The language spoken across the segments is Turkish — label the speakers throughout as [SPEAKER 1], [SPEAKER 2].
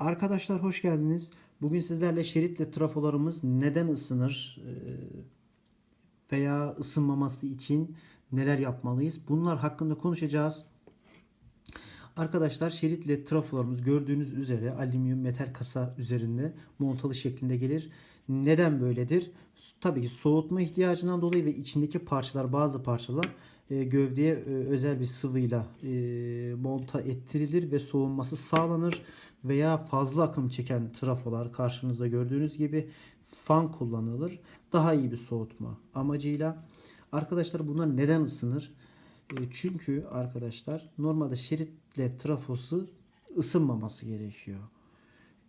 [SPEAKER 1] Arkadaşlar hoş geldiniz. Bugün sizlerle şeritle trafolarımız neden ısınır e, veya ısınmaması için neler yapmalıyız? Bunlar hakkında konuşacağız. Arkadaşlar şeritle trafolarımız gördüğünüz üzere alüminyum metal kasa üzerinde montalı şeklinde gelir. Neden böyledir? Tabii ki soğutma ihtiyacından dolayı ve içindeki parçalar bazı parçalar gövdeye e, özel bir sıvıyla e, monta ettirilir ve soğunması sağlanır veya fazla akım çeken trafolar karşınızda gördüğünüz gibi fan kullanılır. Daha iyi bir soğutma amacıyla. Arkadaşlar bunlar neden ısınır? E, Çünkü arkadaşlar normalde şeritle trafosu ısınmaması gerekiyor.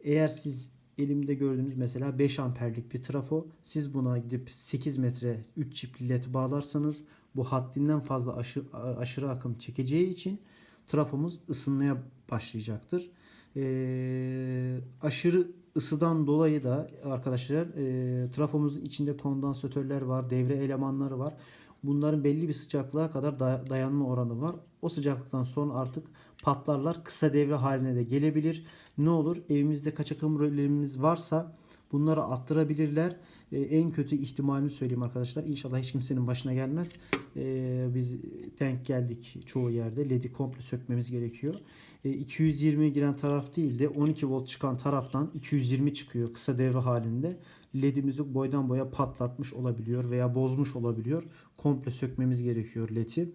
[SPEAKER 1] Eğer siz elimde gördüğünüz mesela 5 amperlik bir trafo siz buna gidip 8 metre 3 çift led bağlarsanız bu haddinden fazla aşı, aşırı akım çekeceği için trafomuz ısınmaya başlayacaktır. Ee, aşırı ısıdan dolayı da arkadaşlar e, trafomuzun içinde kondansatörler var, devre elemanları var. Bunların belli bir sıcaklığa kadar day- dayanma oranı var. O sıcaklıktan sonra artık patlarlar. Kısa devre haline de gelebilir. Ne olur? Evimizde kaçak ömürlerimiz varsa bunları attırabilirler. Ee, en kötü ihtimalini söyleyeyim arkadaşlar. İnşallah hiç kimsenin başına gelmez. Ee, biz denk geldik çoğu yerde. LED'i komple sökmemiz gerekiyor. Ee, 220 giren taraf değil de 12 volt çıkan taraftan 220 çıkıyor kısa devre halinde. LED'imizi boydan boya patlatmış olabiliyor veya bozmuş olabiliyor. Komple sökmemiz gerekiyor LED'i.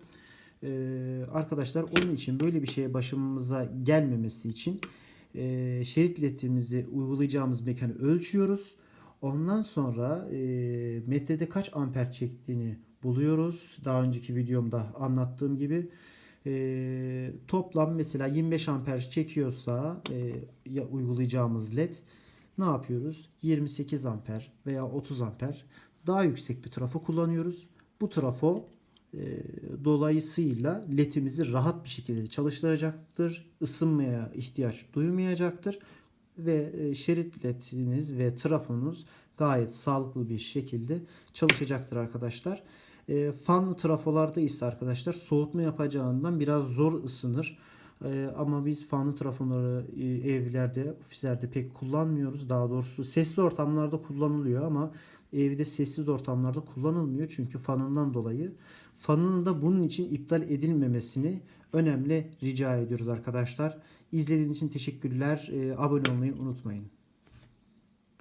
[SPEAKER 1] Ee, arkadaşlar onun için böyle bir şeye başımıza gelmemesi için e, şerit ledimizi uygulayacağımız mekanı ölçüyoruz. Ondan sonra e, metrede kaç amper çektiğini buluyoruz. Daha önceki videomda anlattığım gibi. E, toplam mesela 25 amper çekiyorsa e, ya uygulayacağımız led ne yapıyoruz? 28 amper veya 30 amper daha yüksek bir trafo kullanıyoruz. Bu trafo dolayısıyla ledimizi rahat bir şekilde çalıştıracaktır. Isınmaya ihtiyaç duymayacaktır ve e, şerit lediniz ve trafonuz gayet sağlıklı bir şekilde çalışacaktır arkadaşlar. E, fanlı trafolarda ise arkadaşlar soğutma yapacağından biraz zor ısınır. E, ama biz fanlı trafoları e, evlerde, ofislerde pek kullanmıyoruz. Daha doğrusu sesli ortamlarda kullanılıyor ama evde sessiz ortamlarda kullanılmıyor. Çünkü fanından dolayı. Fanının da bunun için iptal edilmemesini önemli rica ediyoruz arkadaşlar. İzlediğiniz için teşekkürler. E, abone olmayı unutmayın.